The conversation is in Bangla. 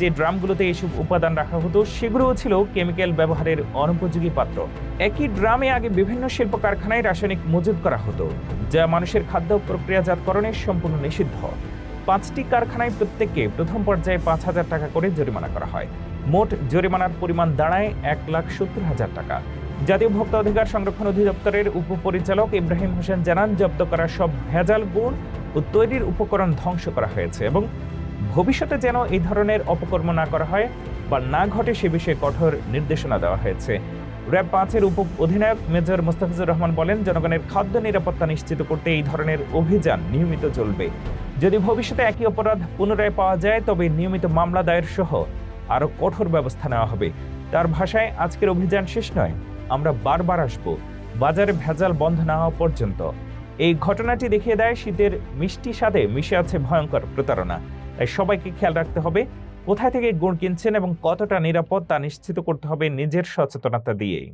যে ড্রামগুলোতে এসব উপাদান রাখা হতো, সেগুলোও ছিল কেমিক্যাল ব্যবহারের অনুপযোগী পাত্র। একই ড্রামে আগে বিভিন্ন শিল্প কারখানায় রাসায়নিক মজুত করা হতো, যা মানুষের খাদ্য প্রক্রিয়াজাতকরণে সম্পূর্ণ নিষিদ্ধ। পাঁচটি কারখানায় প্রত্যেককে প্রথম পর্যায়ে পাঁচ হাজার টাকা করে জরিমানা করা হয়। মোট জরিমানার পরিমাণ দাঁড়ায় এক লাখ সত্তর হাজার টাকা। জাতীয় ভোক্তা অধিকার সংরক্ষণ অধিদপ্তরের উপপরিচালক ইব্রাহিম হোসেন জানান, জব্দ করা সব ভেজাল গুণ ও তৈরির উপকরণ ধ্বংস করা হয়েছে এবং ভবিষ্যতে যেন এই ধরনের অপকর্ম না করা হয় বা না ঘটে সে বিষয়ে কঠোর নির্দেশনা দেওয়া হয়েছে। র্যাব পাঁচের উপ অধিনায়ক মেজর মোস্তাফিজুর রহমান বলেন, জনগণের খাদ্য নিরাপত্তা নিশ্চিত করতে এই ধরনের অভিযান নিয়মিত চলবে। যদি ভবিষ্যতে একই অপরাধ পুনরায় পাওয়া যায়, তবে নিয়মিত মামলা দায়ের সহ আরও কঠোর ব্যবস্থা নেওয়া হবে। তার ভাষায়, আজকের অভিযান শেষ নয়, আমরা বারবার আসব। বাজারে ভেজাল বন্ধ না হওয়া পর্যন্ত। এই ঘটনাটি দেখিয়ে দেয় শীতের মিষ্টি স্বাদে মিশে আছে ভয়ঙ্কর প্রতারণা। তাই সবাইকে খেয়াল রাখতে হবে কোথায় থেকে গুড় কিনছেন এবং কতটা নিরাপদ তা নিশ্চিত করতে হবে নিজের সচেতনতা দিয়েই।